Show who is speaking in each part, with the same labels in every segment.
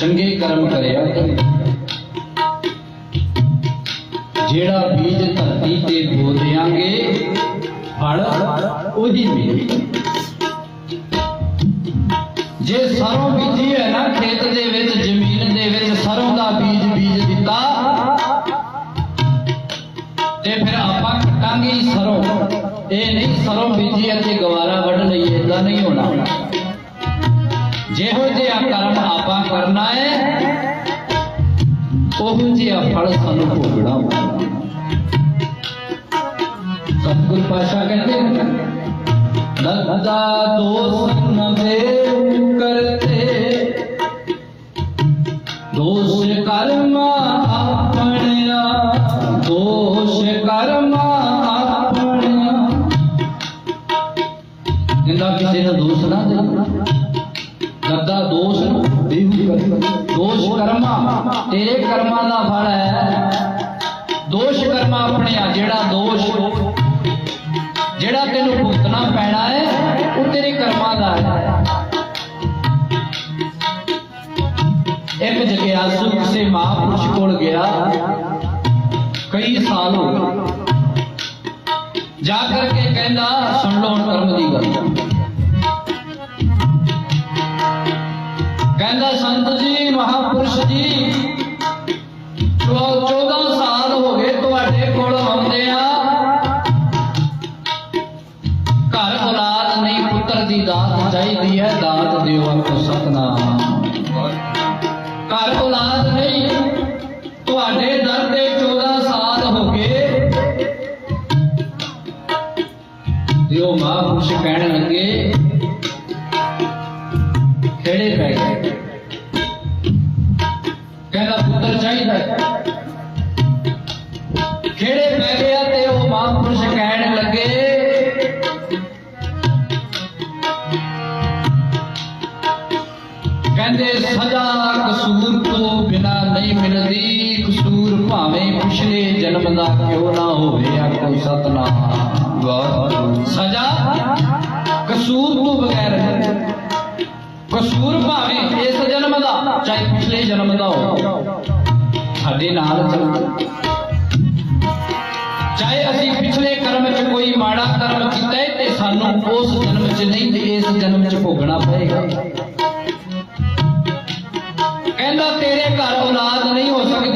Speaker 1: ਚੰਗੇ ਕਰਮ ਕਰਿਆ ਜਿਹੜਾ ਬੀਜ ਧਰਤੀ ਤੇ ਬੋ ਦਿਆਂਗੇ, ਫਲ ਉਹੀ ਮਿਲੇ ਜੇ ਸਰੋਂ ਬੀਜੀ ਹੈ ਨਾ ਖੇਤ ਦੇ ਵਿੱਚ, ਜ਼ਮੀਨ ਦੇ ਵਿੱਚ ਸਰੋਂ ਦਾ ਬੀਜ ਬੀਜ ਦਿੱਤਾ, ਤੇ ਫਿਰ ਆਪਾਂ ਕੱਟਾਂਗੇ ਸਰੋਂ। ਇਹ ਨਹੀਂ ਸਰੋਂ ਬੀਜੀ ਅਤੇ ਗਵਾਰਾ ਵੱਢ ਲਈਏ ਇਦਾਂ ਨਹੀਂ ਹੋਣਾ। ਜਿਹੋ ਜਿਹਾ ਕਰਮ ਆਪਾਂ ਕਰਨਾ ਹੈ, ਉਹੋ ਜਿਹਾ ਫਲ ਸਾਨੂੰ ਭੋਗਣਾ ਹੋਣਾ ਸਤਿਗੁਰ ਪਾਸ਼ਾ ਕਹਿੰਦੇ ਲਗਦਾ ਦੋਸ ਨਵੇ ਕਰਤੇ। ਦੋਸ਼ ਕਰਮ ਆਪਣਿਆ, ਦੋਸ਼ ਕਰਮ ਆਪਣਿਆ। ਕਹਿੰਦਾ ਕਿਸੇ ਨੂੰ ਦੋਸ਼ ਨਾ ਦੇ ਗੱਦਾ ਦੋਸ਼ ਕਰ ਦੋਸ਼ ਕਰਮਾ। ਤੇਰੇ ਕਰਮਾਂ ਦਾ ਫਲ ਹੈ। ਦੋਸ਼ ਕਰਮਾ ਆਪਣੇ ਆ, ਜਿਹੜਾ ਦੋਸ਼ ਜਿਹੜਾ ਤੈਨੂੰ ਭੁਗਤਣਾ ਪੈਣਾ ਹੈ, ਉਹ ਤੇਰੇ ਕਰਮਾਂ ਦਾ ਹੈ। ਇੱਕ ਜਗਿਆਸੂ ਕਿਸੇ ਮਹਾਂਪੁਰਸ਼ ਕੋਲ ਗਿਆ, ਕਈ ਸਾਲ ਹੋ ਗਏ। ਜਾ ਕਰਕੇ ਕਹਿੰਦਾ, ਸੁਣ ਲਓ ਕਰਮ ਦੀ ਗੱਲ। ਮਹਾਪੁਰਸ਼ ਕਹਿਣ ਲੱਗੇ। ਖੇੜੇ ਪੈ ਗਏ। ਕਹਿੰਦਾ, ਪੁੱਤਰ, ਚਾਹੀਦਾ ਹੈ। ਖੇੜੇ ਪੈ ਗਿਆ ਤੇ ਉਹ ਮਹਾਂਪੁਰਸ਼ ਕਹਿਣ ਲੱਗੇ, ਕਹਿੰਦੇ, ਸਜ਼ਾ ਕਸੂਰ ਤੋਂ ਬਿਨਾ ਨਹੀਂ ਮਿਲਦੀ। ਕਸੂਰ ਭਾਵੇਂ ਪਿਛਲੇ ਜਨਮ ਦਾ ਕਿਉਂ ਨਾ ਹੋਵੇ ਆਖੋ ਸਤਨਾਮ। ਵਾਹਿਗੁਰੂ ਸਜ਼ਾ ਕਸੂਰ ਤੋਂ ਬਗੈਰ ਕਸੂਰ ਭਾਵੇਂ ਇਸ ਜਨਮ ਦਾ ਚਾਹੇ ਪਿਛਲੇ ਜਨਮ ਦਾ ਹੋ ਸਾਡੇ ਨਾਲ ਚੱਲਦਾ ਚਾਹੇ ਅਸੀਂ ਪਿਛਲੇ ਕਰਮ 'ਚ ਕੋਈ ਮਾੜਾ ਕਰਮ ਕੀਤਾ ਹੈ ਤੇ ਸਾਨੂੰ ਉਸ ਜਨਮ 'ਚ ਨਹੀਂ ਤੇ ਇਸ ਜਨਮ 'ਚ ਭੋਗਣਾ ਪਏਗਾ। ਕਹਿੰਦਾ ਤੇਰੇ ਘਰ ਔਲਾਦ ਨਹੀਂ ਹੋ ਸਕਦੀ।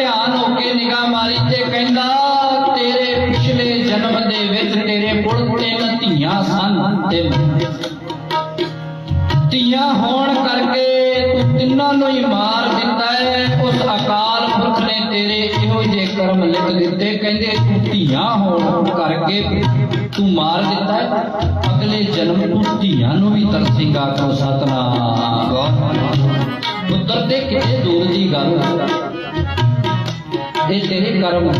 Speaker 1: ਧਿਆਨ ਹੋ ਕੇ ਨਿਗਾਹ ਮਾਰੀ ਤੇ ਕਹਿੰਦਾ, ਤੇਰੇ ਪਿਛਲੇ ਜਨਮ ਦੇ ਵਿੱਚ ਤੇਰੇ ਕੋਲ ਤਿੰਨ ਧੀਆਂ ਸਨ ਤਿੰਨ ਧੀਆਂ ਹੋਣ ਕਰਕੇ ਤੂੰ ਤਿੰਨਾਂ ਨੂੰ ਹੀ ਮਾਰ ਦਿੱਤਾ ਹੈ। ਉਸ ਅਕਾਲ ਪੁਰਖ ਨੇ ਤੇਰੇ ਇਹੋ ਜਿਹੇ ਕਰਮ ਲਿਖ ਦਿੱਤੇ। ਕਹਿੰਦੇ, ਤੂੰ ਧੀਆਂ ਹੋਣ ਕਰਕੇ ਤੂੰ ਮਾਰ ਦਿੱਤਾ ਹੈ। ਅਗਲੇ ਜਨਮ ਤੂੰ ਧੀਆਂ ਨੂੰ ਵੀ ਤਰਸੇਗਾ ਕੋ ਸਤਨਾਮ। ਪੁੱਤਰ ਤੇ ਕਿਤੇ ਦੂਰ ਦੀ ਗੱਲ ਇਹ ਤੇਰੇ ਕਰਮ